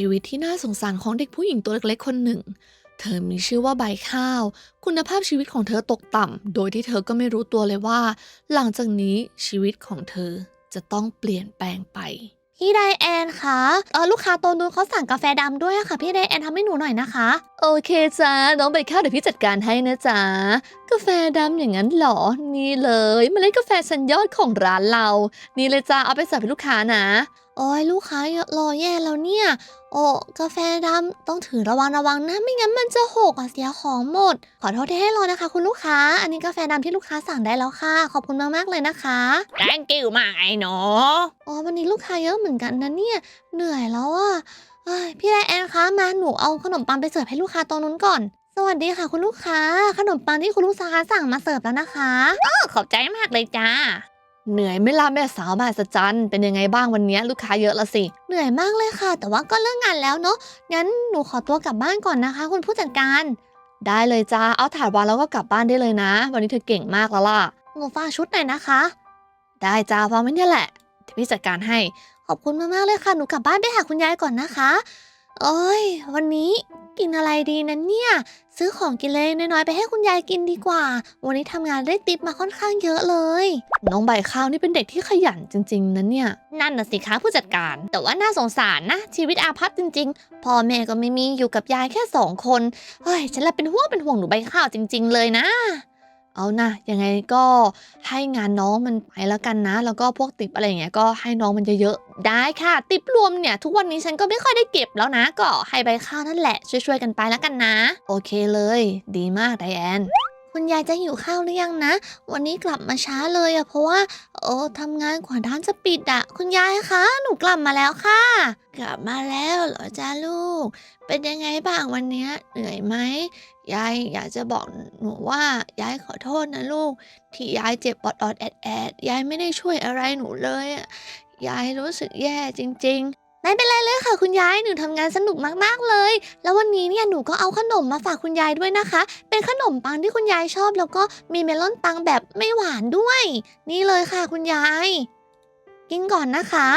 ชีวิตที่น่าสงสารของเด็กผู้หญิงตัวเล็กๆคนหนึ่ง เธอมีชื่อว่าใบข้าว คุณภาพชีวิตของเธอตกต่ำ โดยที่เธอก็ไม่รู้ตัวเลยว่า หลังจากนี้ชีวิตของเธอจะต้องเปลี่ยนแปลงไป พี่ไดแอนคะเออลูกค้าโตวนู้นเขาสั่งกาแฟดำด้วยอะค่ะ พี่ไดแอนทำให้หนูหน่อยนะคะ โอเคจ้าน้องใบข้าวเดี๋ยวพี่จัดการให้นะจ๊ะกาแฟดำอย่างนั้นเหรอ นี่เลยเมล็ดกาแฟชั้นยอดของร้านเรา นี่เลยจ้าเอาไปเสิร์ฟให้ลูกค้านะ โอ้ยลูกค้าเยอะรอแย่แล้วเนี่ย โอ้กาแฟดำต้องถือระวังระวังนะ ไม่งั้นมันจะหกอะเสียของหมด ขอโทษที่ให้รอนะคะ คุณลูกค้า อันนี้กาแฟดำที่ลูกค้าสั่งได้แล้วค่ะ ขอบคุณมากๆเลยนะคะ thank you มากไอ้หนูอ๋อวันนี้ลูกค้าเยอะเหมือนกันนะเนี่ย เหนื่อยแล้วอะเอ้ยพี่ไดแอนคะมาหนูเอาขนมปังไปเสิร์ฟให้ลูกค้าตรงนู้นก่อน สวัสดีค่ะ คุณลูกค้า ขนมปังที่คุณลูกค้าสั่งมาเสิร์ฟแล้วนะคะ ขอบใจมากเลยจ้า เหนื่อยไหม่ล่ะแม่สาวมหัศจรรย์เป็นยังไงบ้างวันนี้ลูกค้าเยอะละสิ เหนื่อยมากเลยค่ะ แต่ว่าก็เลิกงานแล้วเนาะงั้นหนูขอตัวกลับบ้านก่อนนะคะ คุณผู้จัดการ ได้เลยจ้าเอาถาดวางแล้วก็กลับบ้านได้เลยนะ วันนี้เธอเก่งมากแล้วล่ะหนูฝากชุดหน่อยนะคะ ได้จ้าวางไว้เนี่ยแหละเดี๋ยวพี่จัดการให้ขอบคุณมากๆเลยค่ะหนูกลับบ้านไปหาคุณยายก่อนนะคะ โอ้ย วันนี้กินอะไรดีนั้นเนี่ย ซื้อของกินเล็กน้อยๆไปให้คุณยายกินดีกว่า วันนี้ทำงานได้ติปมาค่อนข้างเยอะเลย น้องใบข้าวนี่เป็นเด็กที่ขยันจริง ๆนะเนี่ย นั่นน่ะสิคะผู้จัดการ แต่ว่าน่าสงสารนะ ชีวิตอาภัพจริง ๆ พ่อแม่ก็ไม่มีอยู่กับยายแค่สองคน เฮ้ย ฉันละเป็นห่วงเป็นห่วงหนูใบข้าวจริง ๆ เลยนะ เอานะยังไงก็ให้งานน้องมันไปแล้วกันนะ แล้วก็พวกติปอะไรอย่างเงี้ยก็ให้น้องมันเยอะได้ค่ะ ติปรวมเนี่ย ทุกวันนี้ฉันก็ไม่ค่อยได้เก็บแล้วนะ ก็ให้ใบข้าวนั่นแหละ ช่วยๆกันไปแล้วกันนะ โอเคเลย ดีมากไดแอนคุณยายจะหิวข้าวหรือยังนะ วันนี้กลับมาช้าเลยอะเพราะว่า โอ้ทำงานกว่าร้านจะปิดอะคุณยายคะ หนูกลับมาแล้วค่ะ กลับมาแล้วเหรอจ้าลูก เป็นยังไงบ้างวันนี้เหนื่อยไหม ยายอยากจะบอกหนูว่ายายขอโทษนะลูก ที่ยายเจ็บปอดอดแอดแอดยายไม่ได้ช่วยอะไรหนูเลยอะยายรู้สึกแย่จริง ๆ ไม่เป็นไรเลยค่ะคุณยายหนูทำงานสนุกมากๆเลย แล้ววันนี้เนี่ยหนูก็เอาขนมมาฝากคุณยายด้วยนะคะ เป็นขนมปังที่คุณยายชอบ แล้วก็มีเมลอนปังแบบไม่หวานด้วย นี่เลยค่ะคุณยาย กินก่อนนะคะ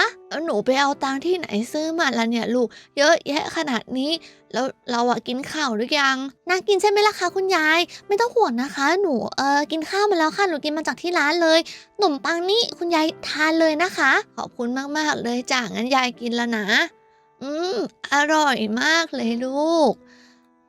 หนูไปเอาตังที่ไหนซื้อมาละเนี่ยลูก เยอะแยะขนาดนี้ แล้วเราอะกินข้าวหรือยัง น่ากินใช่ไหมล่ะคะคุณยาย ไม่ต้องห่วงนะคะ หนูเออกินข้าวมาแล้วค่ะ หนูกินมาจากที่ร้านเลยขนมปังนี่คุณยายทานเลยนะคะ ขอบคุณมากๆเลยจ้างั้นยายกินแล้วนะ อืม อร่อยมากเลยลูก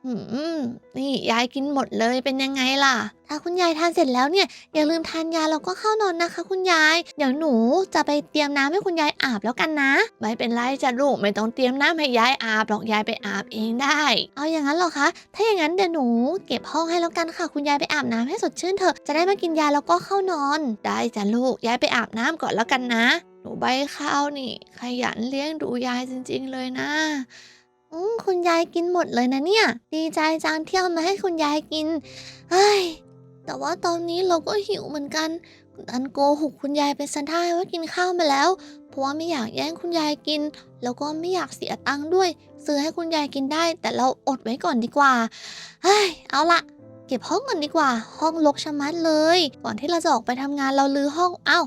อืมนี่ยายกินหมดเลยเป็นยังไงล่ะ ถ้าคุณยายทานเสร็จแล้วเนี่ย อย่าลืมทานยาแล้วก็เข้านอนนะคะ คุณยาย เดี๋ยวหนูจะไปเตรียมน้ำให้คุณยายอาบแล้วกันนะ ไม่เป็นไรจ้ะลูกไม่ต้องเตรียมน้ำให้ยายอาบหรอกยายไปอาบเองได้ เอาอย่างนั้นหรอคะ ถ้าอย่างนั้นเดี๋ยวหนูเก็บห้องให้แล้วกันค่ะ คุณยายไปอาบน้ำให้สดชื่นเถอะ จะได้มากินยาแล้วก็เข้านอน ได้จ้ะลูกยายไปอาบน้ำก่อนแล้วกันนะ หนูใบข้าวนี่ ขยันเลี้ยงดูยายจริง ๆ เลยนะ อืมคุณยายกินหมดเลยนะเนี่ย ดีใจจังเที่เอามาให้คุณยายกินเฮ้ยแต่ว่าตอนนี้เราก็หิวเหมือนกันดันโกหกคุณยายไปซะได้ว่ากินข้าวมาแล้ว เพราะว่าไม่อยากแย่งคุณยายกิน แล้วก็ไม่อยากเสียตังค์ด้วย ซื้อให้คุณยายกินได้ แต่เราอดไว้ก่อนดีกว่าเฮ้ยเอาละเก็บห้องก่อนดีกว่า ห้องรกชะมัดเลย ก่อนที่เราจะออกไปทำงานเราลือห้องเอ้า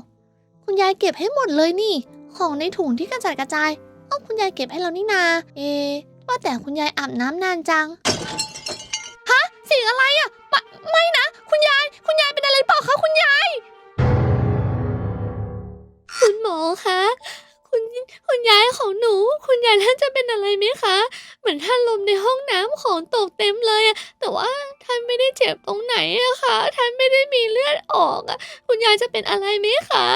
คุณยายเก็บให้หมดเลยนี่ ของในถุงที่กระจัดกระจายเอ้าคุณยายเก็บให้เรานี่นา เอ ว่าแต่คุณยายอาบน้ำนานจัง ฮะเสียงอะไรอะปะไม่นะ คุณยาย คุณยายเป็นอะไรเปล่าคะคุณยาย คุณหมอคะ คุณคุณยายของหนู คุณยายท่านจะเป็นอะไรไหมคะ เหมือนท่านลมในห้องน้ำของตกเต็มเลยอะแต่ว่าท่านไม่ได้เจ็บตรงไหนอะคะท่านไม่ได้มีเลือดออกอะคุณยายจะเป็นอะไรไหมคะ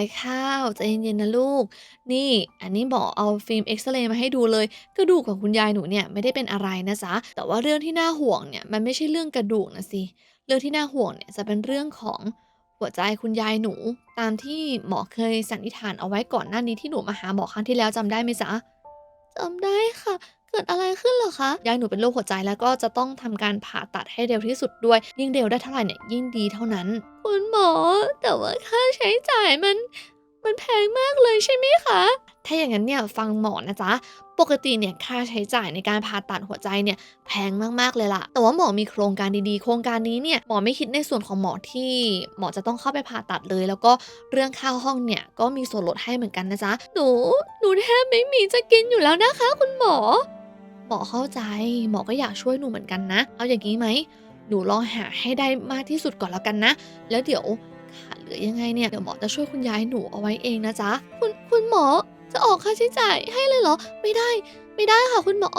ใบข้าวใจเย็นๆนะลูก นี่อันนี้หมอเอาฟิล์มเอ็กซเรย์มาให้ดูเลยกระดูกของคุณยายหนูเนี่ยไม่ได้เป็นอะไรนะจ๊ะแต่ว่าเรื่องที่น่าห่วงเนี่ยมันไม่ใช่เรื่องกระดูกนะสิเรื่องที่น่าห่วงเนี่ยจะเป็นเรื่องของหัวใจคุณยายหนู ตามที่หมอเคยสันนิษฐานเอาไว้ก่อนหน้านี้ที่หนูมาหาหมอครั้งที่แล้วจำได้ไหมจ๊ะจำได้ค่ะ เกิดอะไรขึ้นเหรอคะยายหนูเป็นโรคหัวใจแล้วก็จะต้องทำการผ่าตัดให้เร็วที่สุดด้วย ยิ่งเร็วได้เท่าไหร่เนี่ยยิ่งดีเท่านั้น คุณหมอ แต่ว่าค่าใช้จ่ายมัน มันแพงมากเลยใช่ไหมคะ ถ้าอย่างนั้นเนี่ยฟังหมอนะจ๊ะปกติเนี่ยค่าใช้จ่ายในการผ่าตัดหัวใจเนี่ยแพงมากๆเลยล่ะ แต่ว่าหมอมีโครงการดีๆ โครงการนี้เนี่ยหมอไม่คิดในส่วนของหมอที่หมอจะต้องเข้าไปผ่าตัดเลย แล้วก็เรื่องค่าห้องเนี่ยก็มีส่วนลดให้เหมือนกันนะจ๊ะ หนู หนูแทบไม่มีจะกินอยู่แล้วนะคะ คุณหมอ หมอเข้าใจหมอก็อยากช่วยหนูเหมือนกันนะ เอาอย่างนี้ไหมหนูลองหาให้ได้มากที่สุดก่อนแล้วกันนะ แล้วเดี๋ยวขาดเหลือยังไงเนี่ยเดี๋ยวหมอจะช่วยคุณยายหนูเอาไว้เองนะจ๊ะคุณคุณหมอจะออกค่าใช้จ่ายให้เลยเหรอ ไม่ได้ ไม่ได้ค่ะคุณหมอ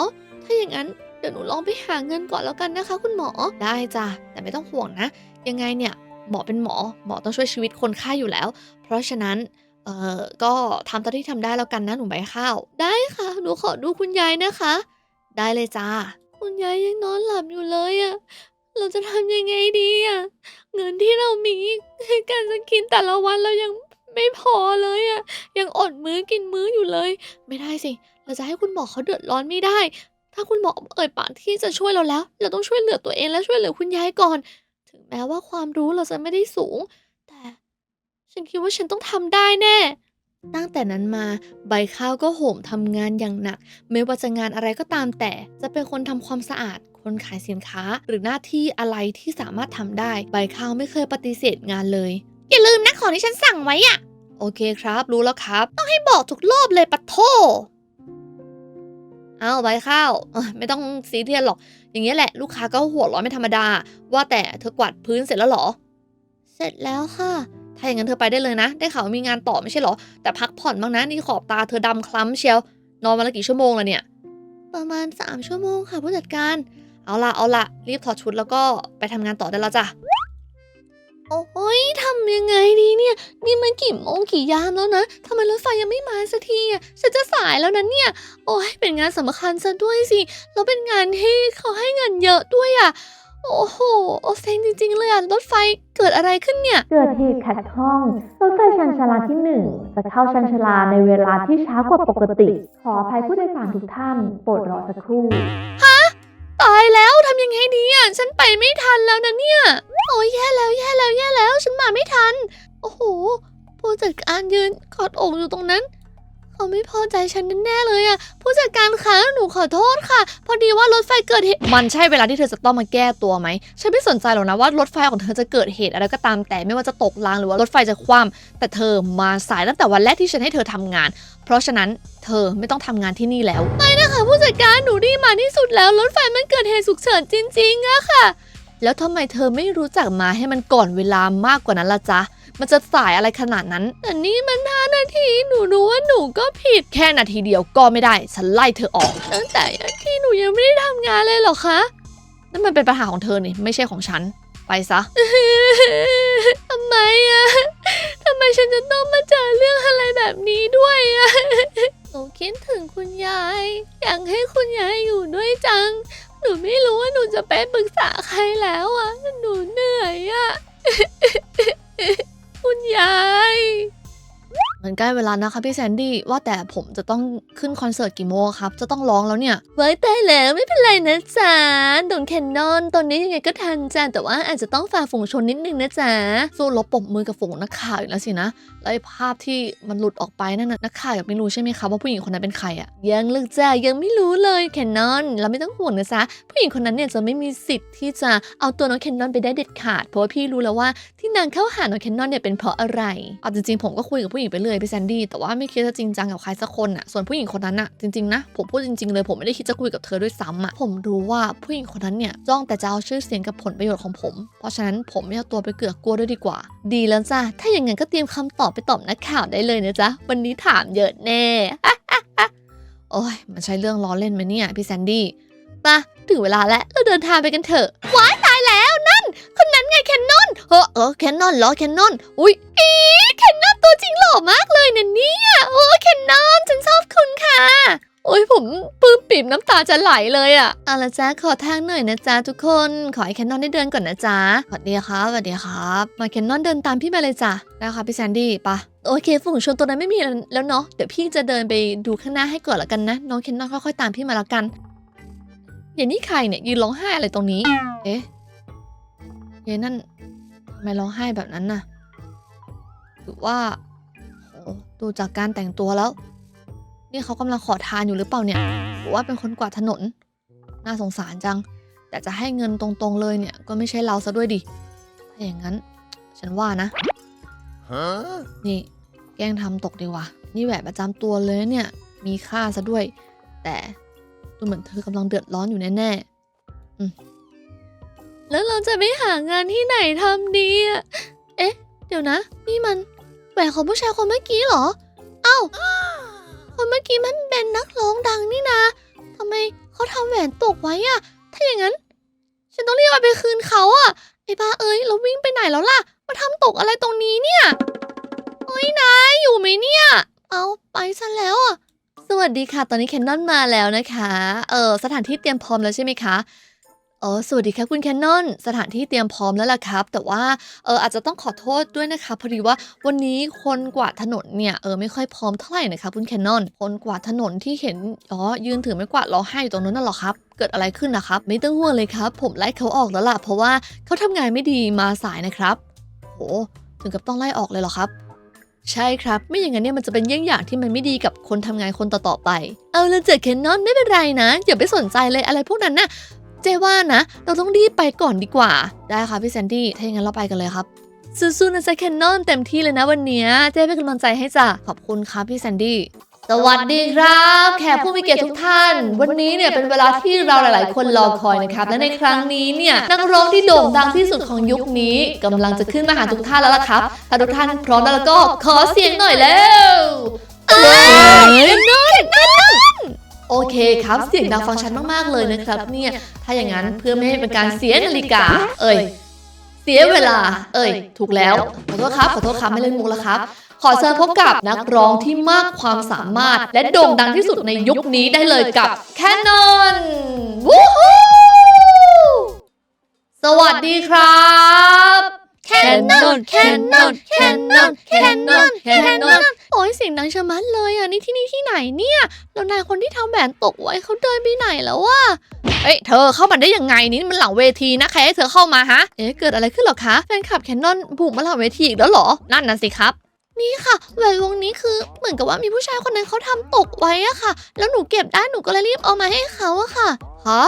ถ้าอย่างนั้นเดี๋ยวหนูลองไปหาเงินก่อนแล้วกันนะคะ คุณหมอได้จ้ะแต่ไม่ต้องห่วงนะ ยังไงเนี่ยหมอเป็นหมอ หมอต้องช่วยชีวิตคนไข้อยู่แล้ว เพราะฉะนั้นเอ่อก็ทำเท่าที่ทำได้แล้วกันนะหนูใบข้าว ได้ค่ะ หนูขอดูคุณยายนะคะ ได้เลยจ้า คุณยายยังนอนหลับอยู่เลยอะเราจะทำยังไงดีอะเงินที่เรามีในการจะกินแต่ละวันเรายังไม่พอเลยอะยังอดมื้อกินมื้ออยู่เลย ไม่ได้สิ เราจะให้คุณหมอเขาเดือดร้อนไม่ได้ ถ้าคุณหมอเอ่ยปากที่จะช่วยเราแล้ว เราต้องช่วยเหลือตัวเองและช่วยเหลือคุณยายก่อน ถึงแม้ว่าความรู้เราจะไม่ได้สูง แต่ ฉันคิดว่าฉันต้องทำได้แน่ ตั้งแต่นั้นมาใบข้าวก็โหมทำงานอย่างหนัก ไม่ว่าจะงานอะไรก็ตามแต่จะเป็นคนทำความสะอาด คนขายสินค้า หรือหน้าที่อะไรที่สามารถทำได้ ใบข้าวไม่เคยปฏิเสธงานเลย อย่าลืมนะของที่ฉันสั่งไว้อะโอเคครับ รู้แล้วครับ ต้องให้บอกทุกรอบเลยปะโทเอาใบข้าวไม่ต้องซีเรียสหรอก อย่างนี้ยแหละลูกค้าก็หัวร้อนไม่ธรรมดา ว่าแต่เธอกวาดพื้นเสร็จแล้วหรอ เสร็จแล้วค่ะ ถ้าอย่างนั้นเธอไปได้เลยนะ ได้ข่าวมีงานต่อไม่ใช่เหรอ แต่พักผ่อนบ้างนะ นี่ขอบตาเธอดำคล้ำเชียว นอนวันละกี่ชั่วโมงแล้วเนี่ย ประมาณ 3 ชั่วโมงค่ะผู้จัดการ เอาละเอาละรีบถอดชุดแล้วก็ไปทำงานต่อได้แล้วจ้ะ โอ้ยทำยังไงดีเนี่ย นี่มันกี่โมงกี่ยามแล้วนะทำไมรถไฟยังไม่มาสักทีอะฉันจะสายแล้วนะเนี่ย โอ้ยเป็นงานสำคัญซะด้วยสิ แล้วเป็นงานที่เขาให้เงินเยอะด้วยอะ โอ้โหโอ้เซ็งจริง ๆ เลยอะรถไฟเกิดอะไรขึ้นเนี่ย เกิดเหตุขัดข้องรถไฟชันชาลาที่หนึ่งจะเข้าชันชาลาในเวลาที่ช้ากว่าปกติ ขออภัยผู้โดยสารทุกท่าน โปรดรอสักครู่ตายแล้วทำยังไงดีอะฉันไปไม่ทันแล้วนะเนี่ย โอ้ยแย่แล้วแย่แล้วแย่แล้ว ฉันมาไม่ทัน โอ้โหผู้จัดการยืนกอดอกอยู่ตรงนั้น เขาไม่พอใจฉันแน่ๆเลยอะผู้จัดการคะหนูขอโทษค่ะ พอดีว่ารถไฟเกิดเหตุมันใช่เวลาที่เธอจะต้องมาแก้ตัวไหมฉันไม่สนใจหรอกนะว่ารถไฟของเธอจะเกิดเหตุอะไรก็ตามแต่ไม่ว่าจะตกรางหรือว่ารถไฟจะคว่ำแต่เธอมาสายตั้งแต่วันแรกที่ฉันให้เธอทำงาน เพราะฉะนั้นเธอไม่ต้องทำงานที่นี่แล้วไม่นะคะผู้จัดการหนูรีมาที่สุดแล้วรถไฟมันเกิดเหตุฉุกเฉินจริงๆอะค่ะ แล้วทำไมเธอไม่รู้จักมาให้มันก่อนเวลามากกว่านั้นล่ะจ๊ะ มันจะสายอะไรขนาดนั้น แต่นี่มันห้านาที หนูรู้ว่าหนูก็ผิด แค่นาทีเดียวก็ไม่ได้ ฉันไล่เธอออก ตั้งแต่ที่หนูยังไม่ได้ทำงานเลยเหรอคะ นั่นมันเป็นปัญหาของเธอนี่ ไม่ใช่ของฉัน ไปซะทำไมอะทำไมฉันจะต้องมาเจอเรื่องอะไรแบบนี้ด้วยอะหนูคิดถึงคุณยาย อยากให้คุณยายอยู่ด้วยจัง หนูไม่รู้ว่าหนูจะไปปรึกษาใครแล้วอะหนูเหนื่อยอะคุณยาย มันใกล้เวลานะคะพี่แซนดี้ว่าแต่ผมจะต้องขึ้นคอนเสิร์ตกี่โมงครับ จะต้องร้องแล้วเนี่ยไว้ตายแล้วไม่เป็นไรนะจ๊ะโดนแคนนอนตอนนี้ยังไงก็ทันจ้ะแต่ว่าอาจจะต้องฝ่าฝูงชนนิดนึงนะจ๊ะสู้รบปรบมือกับฝูงนักข่าวอีกแล้วสินะล้วไอ้ภาพที่มันหลุดออกไปนั่นน่ะนักข่าวยังไม่รู้ใช่ไหมคะว่าผู้หญิงคนนั้นเป็นใครอะยังลึกจ้ะยังไม่รู้เลยแคนนอนเราไม่ต้องห่วงนะจ๊ะผู้หญิงคนนั้นเนี่ยจะไม่มีสิทธิ์ที่จะเอาตัวน้องแคนนอนไปได้เด็ดขาดเพราะว่าพี่รู้แล้วว่าที่นางเข้าหาน้องแคนนอนเนี่ยเป็นเพราะอะไรเอาจริงๆผมก็คุยกับผู้หญิงไปเรื่อยพี่แซนดี้แต่ว่าไม่คิดจะจริงจังกับใครสักคนอะส่วนผู้หญิงคนนั้นอะจริงๆนะผมพูดจริงๆเลยผมไม่ได้คิดจะคุยกับเธอด้วยซ้ำอะผมรู้ว่าผู้หญิงคนนั้นเนี่ยจ้องแต่จะเอาชื่อเสียงกับผลประโยชน์ของผม เพราะฉะนั้นผมไม่เอาตัวไปเกือกกลัวด้วยดีกว่า ดีแล้วจ้ะถ้าอย่างนั้นก็เตรียมคำตอบไปตอบนักข่าวได้เลยนะจ๊ะวันนี้ถามเยอะแน่โอ้ยมันใช่เรื่องล้อเล่นไหมเนี่ยพี่แซนดี้ปะถึงเวลาแล้วเราเดินทางไปกันเถอะว้ายตายแล้วนั่น คนนั้นไงแคนนอนเออเออแคนนอนเหรอแคนนอนอุ้ยอี ตัวจริงหล่อมากเลยนะเนี่ยโอ้แคนนอนฉันชอบคุณค่ะ โอ้ยผมปลื้มปิ่มน้ำตาจะไหลเลยอะเอาละจ้าขอทางหน่อยนะจ๊ะทุกคน ขอให้แคนนอนได้เดินก่อนนะจ๊ะสวัสดีครับสวัสดีครับ มาเคนนอนเดินตามพี่มาเลยจ้ะได้ค่ะพี่แซนดี้ปะโอเคฝูงชนตัวนั้นไม่มีแล้วเนาะเดี๋ยวพี่จะเดินไปดูข้างหน้าให้ก่อนละกันนะ น้องแคนนอนค่อยๆตามพี่มาละกันอย่างนี้ใครเนี่ยยืนร้องไห้อะไรตรงนี้ เอ๊ะเย้นั่นทำไมร้องไห้แบบนั้นน่ะ หรือว่าโหโอ้ดูจากการแต่งตัวแล้ว นี่เขากำลังขอทานอยู่หรือเปล่าเนี่ย หรือว่าเป็นคนกวาดถนน น่าสงสารจัง แต่จะให้เงินตรงๆเลยเนี่ย ก็ไม่ใช่เราซะด้วยดิ ถ้าอย่างนั้น ฉันว่านะนี่ แกล้งทำตกดีกว่า นี่แหวนประจำตัวเลยนะเนี่ย มีค่าซะด้วย แต่ดูเหมือนเธอกำลังเดือดร้อนอยู่แน่ๆอืมแล้วเราจะไปหางานที่ไหนทำดีอะเอ๊ะ เดี๋ยวนะ นี่มัน แหวนของผู้ชายคนเมื่อกี้เหรอ เอ้า คนเมื่อกี้มันเป็นนักร้องดังนี่นะทำไมเขาทำแหวนตกไว้อะถ้าอย่างนั้น ฉันต้องรีบเอาไปคืนเขาอะไอ้บ้าเอ้ยเราวิ่งไปไหนแล้วล่ะ มาทำตกอะไรตรงนี้เนี่ยเอ้ยนายอยู่ไหมเนี่ย เอาไปซะแล้วอะสวัสดีค่ะ ตอนนี้แคนนอนมาแล้วนะคะ เออสถานที่เตรียมพร้อมแล้วใช่ไหมคะ เออสวัสดีค่ะคุณแคนนอนสถานที่เตรียมพร้อมแล้วล่ะครับ แต่ว่าเอออาจจะต้องขอโทษด้วยนะคะพอดีว่าวันนี้คนกวาดถนนเนี่ยเออไม่ค่อยพร้อมเท่าไหร่นะคะคุณแคนนอนคนกวาดถนนที่เห็นอ๋อยืนถือไม้กวาดรอให้อยู่ตรงนั้นน่ะหรอครับ เกิดอะไรขึ้นนะครับ ไม่ต้องห่วงเลยครับ ผมไล่เขาออกแล้วล่ะเพราะว่าเขาทำงานไม่ดีมาสายนะครับโหถึงกับต้องไล่ออกเลยเหรอครับใช่ครับ ไม่อย่างนั้นเนี่ยมันจะเป็นเยี่ยงอย่างที่มันไม่ดีกับคนทำงานคนต่อๆไป เอาละเจอเคนนอนไม่เป็นไรนะ อย่าไปสนใจเลยอะไรพวกนั้นน่ะ เจว่านะ เราต้องรีบไปก่อนดีกว่า ได้ค่ะพี่แซนดี้ ถ้าอย่างนั้นเราไปกันเลยครับสู้ๆนะจ๊ะเคนนอนเต็มที่เลยนะวันเนี้ยเจ๊เป็นกำลังใจให้จ้ะ ขอบคุณครับพี่แซนดี้สวัสดีครับ แขกผู้มีเกียรติทุกท่าน วันนี้เนี่ยเป็นเวลาที่เราหลาย ๆ คนรอคอยนะครับ และในครั้งนี้เนี่ยนักร้องที่โด่งดังที่สุดของยุคนี้กำลังจะขึ้นมาหาทุกท่านแล้วล่ะครับถ้าทุกท่านพร้อมแล้วก็ขอเสียงหน่อยแล้วเอ้ยนอนนอน โอเคครับ เสียงดังฟังชัดมากๆเลยนะครับ เนี่ย ถ้าอย่างนั้นเพื่อไม่ให้เป็นการเสียนาฬิกา เอ้ยเสียเวลา เอ้ยถูกแล้ว ขอโทษครับ ขอโทษครับไม่เล่นมุกแล้วครับ ขอเชิญพบกับนักร้องที่มากความสามารถ และโด่งดังที่สุดในยุคนี้ได้เลยกับแคนนอนวู้ฮู้สวัสดีครับ แคนนอนแคนนอนแคนนอนแคนนอนแคนนอนโอ้ยเสียงดังชะมัดเลยอะนี่ที่นี่ที่ไหนเนี่ยแล้วนายคนที่ทำแหวนตกไว้เขาเดินไปไหนแล้ววะเอ้ยเธอเข้ามาได้ยังไงนี่มันหลังเวทีนะใครให้เธอเข้ามาฮะเอ๊ะเกิดอะไรขึ้นหรอคะแฟนคลับแคนนอนบุกมาหลังเวทีอีกแล้วเหรอนั่นน่ะสิครับนี่ค่ะแหวนวงนี้คือเหมือนกับว่ามีผู้ชายคนนั้นเขาทำตกไว้อะค่ะ แล้วหนูเก็บได้หนูก็เลยรีบเอามาให้เขาอะค่ะฮะ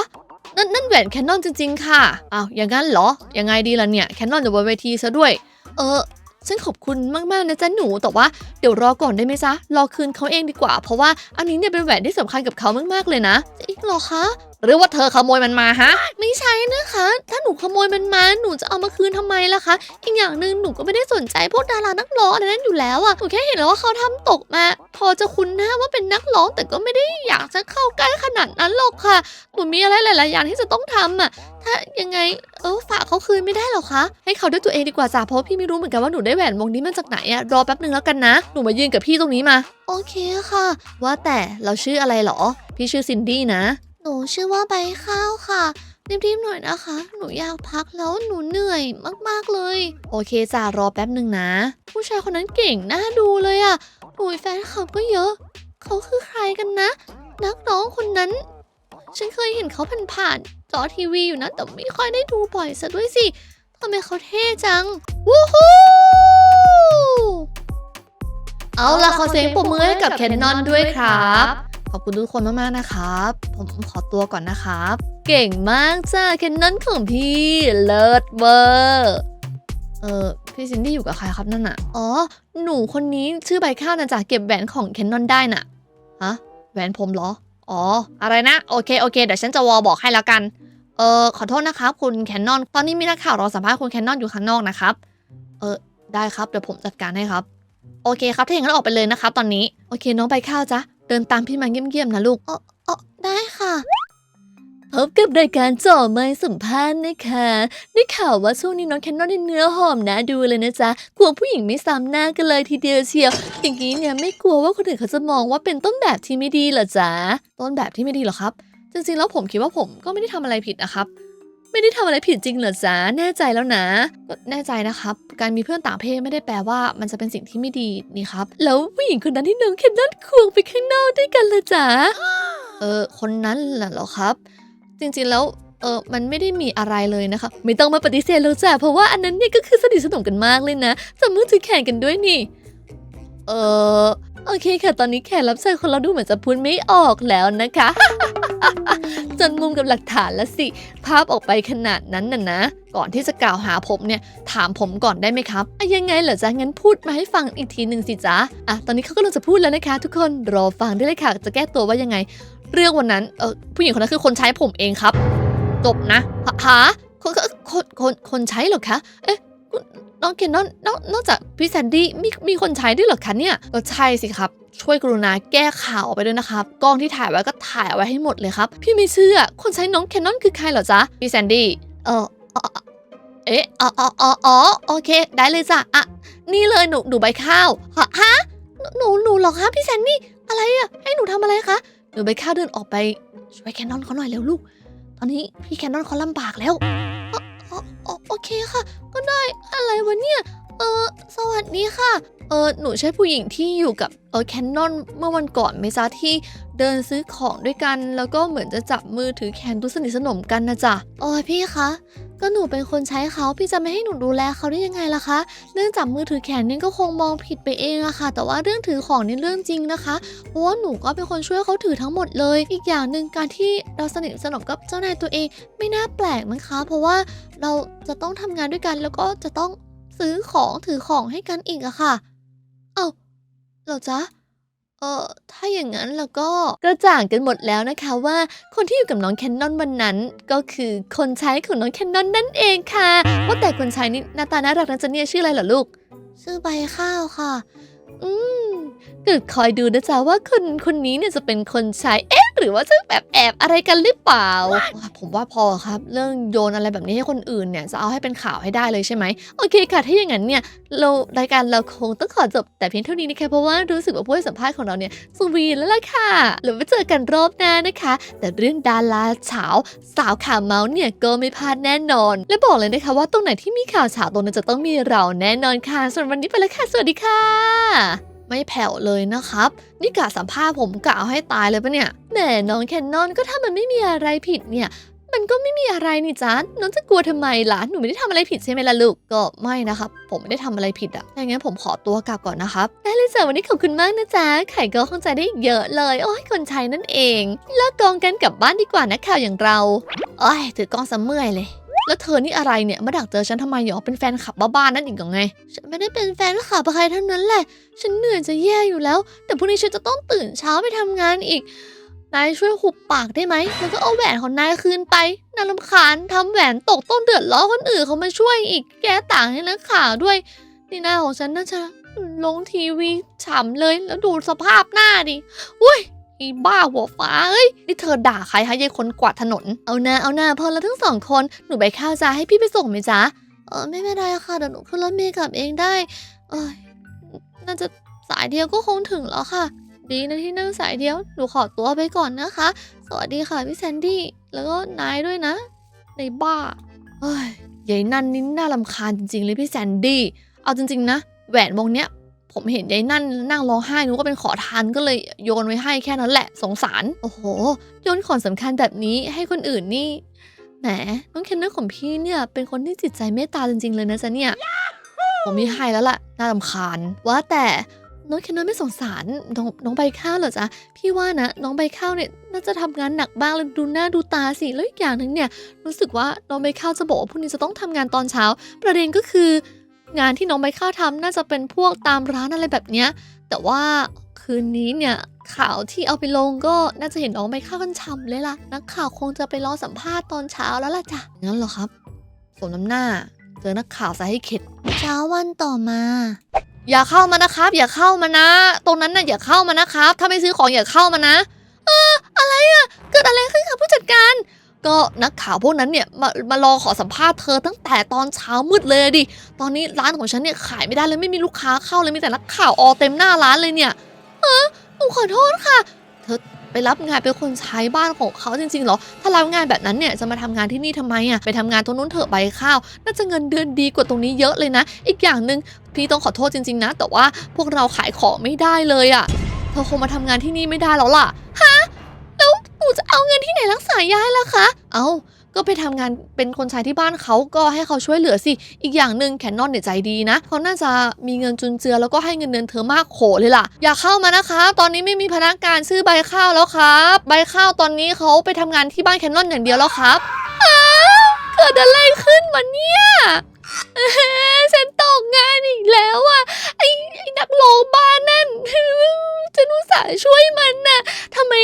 นั่นนั่นแหวนแคนนอนจริงๆค่ะอ้าวอย่างนั้นเหรอ ยังไงดีล่ะเนี่ยแคนนอนอยู่บนเวทีซะด้วย เออฉันขอบคุณมากๆนะจ๊ะหนูแต่ว่าเดี๋ยวรอก่อนได้ไหมจ๊ะรอคืนเขาเองดีกว่า เพราะว่าอันนี้เนี่ยเป็นแหวนที่สำคัญกับเขามากๆเลยนะอีกเหรอคะ หรือว่าเธอขโมยมันมาฮะ ไม่ใช่นะคะ ถ้าหนูขโมยมันมา หนูจะเอามาคืนทำไมล่ะคะ อีกอย่างหนึ่งหนูก็ไม่ได้สนใจพวกดารานักร้องอะไรนั้นอยู่แล้วอะหนูแค่เห็นแล้วว่าเขาทำตกมา พอจะคุ้นหน้าว่าเป็นนักร้องแต่ก็ไม่ได้อยากจะเข้าใกล้ขนาดนั้นหรอกค่ะ หนูมีอะไรหลาย ๆ อย่างที่จะต้องทำอะถ้ายังไง เออฝากเขาคืนไม่ได้หรอคะ ให้เขาด้วยตัวเองดีกว่าจ้ะเพราะพี่ไม่รู้เหมือนกันว่าหนูได้แหวนวงนี้มาจากไหนอะรอแป๊บนึงแล้วกันนะ หนูมายืนกับพี่ตรงนี้มา โอเคค่ะ ว่าแต่เราชื่ออะไรหรอ พี่ชื่อซินดี้นะ หนูชื่อว่าใบข้าวค่ะ รีบๆหน่อยนะคะ หนูอยากพักแล้วหนูเหนื่อยมากๆเลย โอเคจ้ารอแป๊บหนึ่งนะ ผู้ชายคนนั้นเก่งน่าดูเลยอะหนูแฟนคลับก็เยอะ เขาคือใครกันนะ นักร้องคนนั้น ฉันเคยเห็นเขาผ่านๆจอทีวีอยู่นะ แต่ไม่ค่อยได้ดูบ่อยซะด้วยสิทำไมเขาเท่จัง วู้ฮู้เอาล่ะขอเสียงปรบมือให้กับแคนนอนด้วยครับ ขอบคุณทุกคนมากๆนะครับ ผมขอตัวก่อนนะครับ เก่งมากจ้าแคนนอนของพี่เลิศเวอร์เออพี่ซินดี้อยู่กับใครครับนั่นน่ะ อ๋อ หนูคนนี้ชื่อใบข้าวนะจ๊ะเก็บแหวนของแคนนอนได้น่ะ ฮะ แหวนผมเหรอ อ๋อ อะไรนะ โอเค โอเค เดี๋ยวฉันจะวอบอกให้แล้วกัน เออขอโทษนะครับ คุณแคนนอน ตอนนี้มีนักข่าวรอสัมภาษณ์คุณแคนนอนอยู่ข้างนอกนะครับ เออ ได้ครับ เดี๋ยวผมจัดการให้ครับ โอเคครับ ถ้าอย่างนั้นออกไปเลยนะครับ ตอนนี้ โอเค น้องใบข้าวจ๊ะ เดินตามพี่มาเงียบๆนะลูกอ๋ออ๋อได้ค่ะ พบกับรายการจ่อไม้สัมภาษณ์นะคะได้ข่าวว่าช่วงนี้น้องแคนนอนได้เนื้อหอมนะดูเลยนะจ๊ะกลัวผู้หญิงไม่ซ้ำหน้ากันเลยทีเดียวเชียว อย่างนี้เนี่ยไม่กลัวว่าคนอื่นเขาจะมองว่าเป็นต้นแบบที่ไม่ดีเหรอจ๊ะต้นแบบที่ไม่ดีเหรอครับ จริงๆแล้วผมคิดว่าผมก็ไม่ได้ทำอะไรผิดนะครับ ไม่ได้ทำอะไรผิดจริงเหรอจ๊ะแน่ใจแล้วนะก็แน่ใจนะครับ การมีเพื่อนต่างเพศไม่ได้แปลว่ามันจะเป็นสิ่งที่ไม่ดีนี่ครับ แล้วผู้หญิงคนนั้นที่น้องแคนนอนควงไปข้างนอกด้วยกันละจ๊ะเออ คนนั้นแหละเหรอครับ จริงๆแล้วเออมันไม่ได้มีอะไรเลยนะคะ ไม่ต้องมาปฏิเสธแล้วจ้ะเพราะว่าอันนั้นเนี่ยก็คือสนิทสนมกันมากเลยนะจับมือถือแข่งกันด้วยนี่ เออ โอเคค่ะ ตอนนี้แขกรับเชิญของเราดูเหมือนจะพูดไม่ออกแล้วนะคะ จนมุมกับหลักฐานแล้วสิ ภาพออกไปขนาดนั้นน่ะนะ ก่อนที่จะกล่าวหาผมเนี่ย ถามผมก่อนได้ไหมครับอะยังไงเหรอจ๊ะ งั้นพูดมาให้ฟังอีกทีหนึ่งสิจ๊ะอะตอนนี้เขากำลังจะพูดแล้วนะคะ ทุกคน รอฟังได้เลยค่ะ จะแก้ตัวว่ายังไง เรื่องวันนั้น เออผู้หญิงคนนั้นคือคนใช้ผมเองครับ จบนะหาคนคนคนคนใช้เหรอคะ เอ๊ะ น้องเคนนอนนอกนอกจากพี่แซนดี้มีมีคนใช้ด้วยเหรอคะเนี่ยก็ใช่สิครับ ช่วยกรุณาแก้ข่าวไปด้วยนะครับ กล้องที่ถ่ายไว้ก็ถ่ายเอาไว้ให้หมดเลยครับ พี่ไม่เชื่อ คนใช้น้องแคนนอนคือใครเหรอจ๊ะ พี่แซนดี้เออเอ่อเอ๊ะอ๋ออ๋ออ๋อโอเค ได้เลยจ้ะอะนี่เลยหนูหนูใบข้าวฮะฮะหนูหนูหรอคะพี่แซนดี้อะไรอะให้หนูทำอะไรคะหนูใบข้าวเดินออกไปช่วยแคนนอนเขาหน่อยเร็วลูก ตอนนี้พี่แคนนอนเขาลำบากแล้ว อ๋ออ๋ออ๋อโอเคค่ะ ก็ได้อะไรวะเนี่ย เออสวัสดีค่ะ เออหนูใช่ผู้หญิงที่อยู่กับเออแคนนอนเมื่อวันก่อนไหมจ๊ะที่เดินซื้อของด้วยกัน แล้วก็เหมือนจะจับมือถือแขนดูสนิทสนมกันนะจ๊ะโอ้ยพี่คะ ก็หนูเป็นคนใช้เขาพี่จะไม่ให้หนูดูแลเขาได้ยังไงล่ะคะ เรื่องจับมือถือแขนนี่ก็คงมองผิดไปเองอะค่ะ แต่ว่าเรื่องถือของนี่เรื่องจริงนะคะเพราะว่าหนูก็เป็นคนช่วยเขาถือทั้งหมดเลย อีกอย่างหนึ่งการที่เราสนิทสนมกับเจ้านายตัวเอง ไม่น่าแปลกนะคะ เพราะว่าเราจะต้องทำงานด้วยกันแล้วก็จะต้องซื้อของถือของให้กันอีกอะค่ะ เอ้าเหรอจ๊ะ เออถ้าอย่างนั้นแล้วก็กระจ่างกันหมดแล้วนะคะว่าคนที่อยู่กับน้องแคนนอนวันนั้น ก็คือคนใช้ของน้องแคนนอนนั่นเองค่ะว่าแต่คนใช้นี่หน้าตาน่ารักนะจะเนี่ยชื่ออะไรเหรอลูก ชื่อใบข้าวค่ะ อืมเกิดคอยดูนะจ๊ะว่าคนคนนี้เนี่ยจะเป็นคนใช้เอ๊ะหรือว่าจะแบบแอบอะไรกันหรือเปล่า ผมว่าพอครับ เรื่องโยนอะไรแบบนี้ให้คนอื่นเนี่ยจะเอาให้เป็นข่าวให้ได้เลยใช่ไหมโอเคค่ะถ้าอย่างนั้นเนี่ยเรารายการเราคงต้องขอจบแต่เพียงเท่านี้นะคะเพราะว่ารู้สึกว่าผู้ให้สัมภาษณ์ของเราเนี่ยสวีแล้วล่ะค่ะหรือว่าเจอกันรอบหน้านะคะ แต่เรื่องดาราเฉาสาวข่าวเมาส์เนี่ยก็ไม่พลาดแน่นอน และบอกเลยนะคะว่าตรงไหนที่มีข่าวเฉาตรงนั้นจะต้องมีเราแน่นอนค่ะส่วนวันนี้ไปแล้วค่ะสวัสดีค่ะ ไม่แผ่วเลยนะครับ นี่กะสัมภาษณ์ผมกะเอาให้ตายเลยปะเนี่ยแหมน้องแคนนอนก็ถ้ามันไม่มีอะไรผิดเนี่ย มันก็ไม่มีอะไรนี่จ๊ะน้องจะกลัวทำไมล่ะหนูไม่ได้ทำอะไรผิดใช่ไหมล่ะลูกก็ไม่นะครับ ผมไม่ได้ทำอะไรผิดอะถ้างั้นผมขอตัวกลับก่อนนะครับได้เลยจ้ะวันนี้ขอบคุณมากนะจ๊ะไข่ก็คงใจได้เยอะเลยโอ้ยคนใช้นั่นเองเลิกกองกันกลับบ้านดีกว่านะข่าวอย่างเราโอ้ยถือกองซะเมื่อยเลย แล้วเธอนี่อะไรเนี่ยมาดักเจอฉันทำไมหรอเป็นแฟนขับบ้าๆนั่นอีกเหรอไง ฉันไม่ได้เป็นแฟนคลับใครทั้งนั้นแหละ ฉันเหนื่อยจะแย่อยู่แล้ว แต่พรุ่งนี้ฉันจะต้องตื่นเช้าไปทำงานอีก นายช่วยหุบปากได้ไหม แล้วก็เอาแหวนของนายคืนไปน่ารำคาญทำแหวนตกต้นเดือดร้อนคนอื่นเขามาช่วยอีก แก้ต่างให้นักข่าวด้วย นี่หน้าของฉันน่าจะลงทีวีฉ่ำเลย แล้วดูสภาพหน้าดิ อุ้ย อีบ้าหัวฟ้าเอ้ยนี่เธอด่าใครฮะยายคนกวาดถนน เอาหน้าเอาหน้าพอแล้วทั้งสองคน หนูไปข้าวจ้าให้พี่ไปส่งไหมจ๊ะ เออไม่เป็นไรค่ะเดี๋ยวหนูขึ้นรถเมล์กลับเองได้ เอ้ยน่าจะสายเดียวก็คงถึงแล้วค่ะ ดีนะที่นั่งสายเดียว หนูขอตัวไปก่อนนะคะ สวัสดีค่ะพี่แซนดี้ แล้วก็นายด้วยนะในบ้าเฮ้ยยายนั่นนี่น่ารำคาญจริงๆเลยพี่แซนดี้ เอาจริงๆนะแหวนวงเนี้ย ผมเห็นยายนั่นนั่งร้องไห้นึกว่าเป็นขอทานก็เลยโยนไว้ให้แค่นั้นแหละสงสาร โอ้โห โยนของสำคัญแบบนี้ให้คนอื่นนี่ แหม น้องเคนเนอร์ของพี่เนี่ย เป็นคนที่จิตใจเมตตาจริงๆเลยนะจ๊ะเนี่ย ผมมีให้แล้วล่ะ น่ารำคาญ ว่าแต่น้องเคนนอร์ไม่สงสารน้องน้องใบข้าวเหรอจ๊ะพี่ว่านะน้องใบข้าวเนี่ยน่าจะทำงานหนักบ้างแล้วดูหน้าดูตาสิแล้วอีกอย่างหนึ่งเนี่ยรู้สึกว่าน้องใบข้าวจะบอกว่าพรุ่งนี้จะต้องทำงานตอนเช้า ประเด็นก็คือ งานที่น้องใบข้าวทำน่าจะเป็นพวกตามร้านอะไรแบบเนี้ย แต่ว่าคืนนี้เนี่ยข่าวที่เอาไปลงก็น่าจะเห็นน้องใบข้าวกันฉ่ำเลยล่ะ นักข่าวคงจะไปรอสัมภาษณ์ตอนเช้าแล้วล่ะจ้ะงั้นเหรอครับสมน้ำหน้า เจอนักข่าวซะให้เข็ด เช้าวันต่อมา อย่าเข้ามานะครับ อย่าเข้ามานะ ตรงนั้นน่ะอย่าเข้ามานะครับ ถ้าไม่ซื้อของอย่าเข้ามานะ เอออะไรอะ่ะ เกิดอะไรขึ้นคะผู้จัดการ ก็นักข่าวพวกนั้นเนี่ยมามารอขอสัมภาษณ์เธอตั้งแต่ตอนเช้ามืดเลยดิ ตอนนี้ร้านของฉันเนี่ยขายไม่ได้เลยไม่มีลูกค้าเข้าเลยมีแต่นักข่าวออเต็มหน้าร้านเลยเนี่ย เออหนูขอโทษค่ะ เธอไปรับงานเป็นคนใช้บ้านของเขาจริงๆเหรอ ถ้ารับงานแบบนั้นเนี่ยจะมาทำงานที่นี่ทำไมอะ ไปทำงานตรงนู้นเถอะใบข้าว น่าจะเงินเดือนดีกว่าตรงนี้เยอะเลยนะ อีกอย่างหนึ่งพี่ต้องขอโทษจริง ๆ นะ แต่ว่าพวกเราขายของไม่ได้เลยอะ เธอคงมาทำงานที่นี่ไม่ได้แล้วล่ะ ฮะ นูจะเอาเงินที่ไหนรักษายายล่ะคะ เอาก็ไปทำงานเป็นคนใช้ที่บ้านเขาก็ให้เขาช่วยเหลือสิ อีกอย่างหนึ่งแคนนอนเนี่ยใจดีนะ เขาน่าจะมีเงินจุนเจือแล้วก็ให้เงินเดือนเธอมากโขเลยล่ะ อย่าเข้ามานะคะ ตอนนี้ไม่มีพนักงานซื้อใบข้าวแล้วครับ ใบข้าวตอนนี้เขาไปทำงานที่บ้านแคนนอนอย่างเดียวแล้วครับเกิดอะไรขึ้นมาเนี่ย ฉันตกงานอีกแล้วอะไอ้ไอ้นักโลบ้านนั่นฉันอุตส่าห์ช่วยมันน่ะทำไม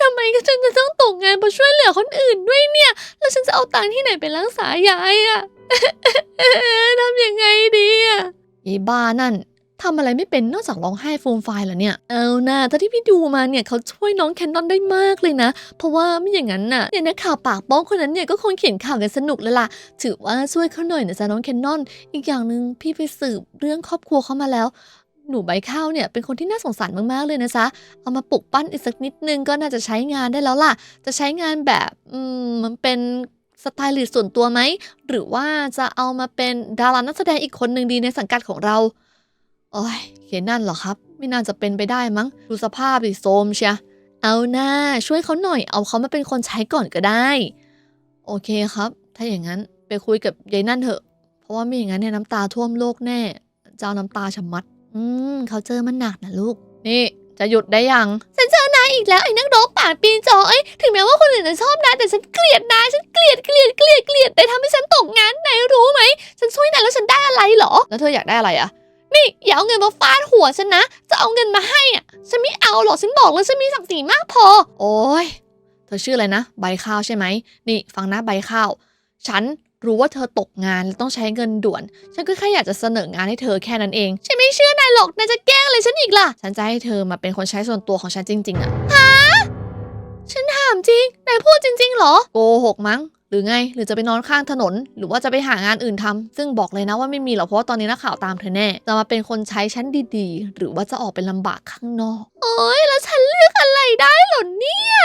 ทำไมฉันจะต้องตกงานเพราะช่วยเหลือคนอื่นด้วยเนี่ย แล้วฉันจะเอาตังค์ที่ไหนไปรักษายายอะทำยังไงดีอะไอ้บ้านั่น ทำอะไรไม่เป็นนอกจากร้องไห้ฟูมไฟายเหรอเนี่ย เอานะถ้าที่พี่ดูมาเนี่ยเขาช่วยน้องแคนนอนได้มากเลยนะ เพราะว่าไม่อย่างนั้นน่ะเนี่ยนักข่าวปากป้องคนนั้นเนี่ยก็คงเขียนข่าวกันสนุกเลยล่ะ ถือว่าช่วยเขาหน่อยนะจ๊ะน้องแคนนอน อีกอย่างหนึ่งพี่ไปสืบเรื่องครอบครัวเขามาแล้วหนูใบข้าวเนี่ยเป็นคนที่น่าสงสารมาก ๆ เลยนะจ๊ะ เอามาปลุกปั้นอีกสักนิดนึงก็น่าจะใช้งานได้แล้วล่ะ จะใช้งานแบบอืมมันเป็นสไตลิสต์ส่วนตัวไหม หรือว่าจะเอามาเป็นดารานักแสดงอีกคนหนึ่งดีในสังกัดของเรา โอ้ยเขียนนั่นเหรอครับ ไม่น่าจะเป็นไปได้มั้ง ดูสภาพดิโซมเชียเอาหน้าช่วยเขาหน่อยเอาเขามาเป็นคนใช้ก่อนก็ได้ โอเคครับ ถ้าอย่างนั้นไปคุยกับยายนั่นเถอะ เพราะว่าไม่อย่างนั้นเนี่ยน้ำตาท่วมโลกแน่จะเอาน้ำตาชะมัด อืมเขาเจอมันหนักนะลูก นี่จะหยุดได้ยัง ฉันเจอนายอีกแล้วไอ้นักโดปากปีนจอเอ้ยถึงแม้ว่าคนอื่นจะชอบนายแต่ฉันเกลียดนายฉันเกลียดเกลียดเกลียดเกลียดแต่ทำให้ฉันตกงานนายรู้ไหมฉันช่วยนายแล้วฉันได้อะไรเหรอ แล้วเธออยากได้อะไรอะ นี่อย่าเอาเงินมาฟาดหัวฉันนะ จะเอาเงินมาให้อะ ฉันไม่เอาหรอก ฉันบอกแล้วฉันมีศักดิ์ศรีมากพอ โอ้ย เธอชื่ออะไรนะ ใบข้าวใช่ไหม นี่ฟังนะใบข้าว ฉันรู้ว่าเธอตกงานและต้องใช้เงินด่วน ฉันก็แค่อยากจะเสนองานให้เธอแค่นั้นเอง ฉันไม่เชื่อนายหรอก นายจะแกล้งอะไรฉันอีกล่ะ ฉันจะให้เธอมาเป็นคนใช้ส่วนตัวของฉันจริง ๆอะฮะ ฉันถามจริง นายพูดจริงๆเหรอ โกหกมั้ง หรือไง หรือจะไปนอนข้างถนน หรือว่าจะไปหางานอื่นทำ ซึ่งบอกเลยนะว่าไม่มีหรอกเพราะตอนนี้นักข่าวตามเธอแน่ จะมาเป็นคนใช้ชั้นดีๆ หรือว่าจะออกไปลำบากข้างนอก โอ้ยแล้วฉันเลือกอะไรได้หรอเนี่ย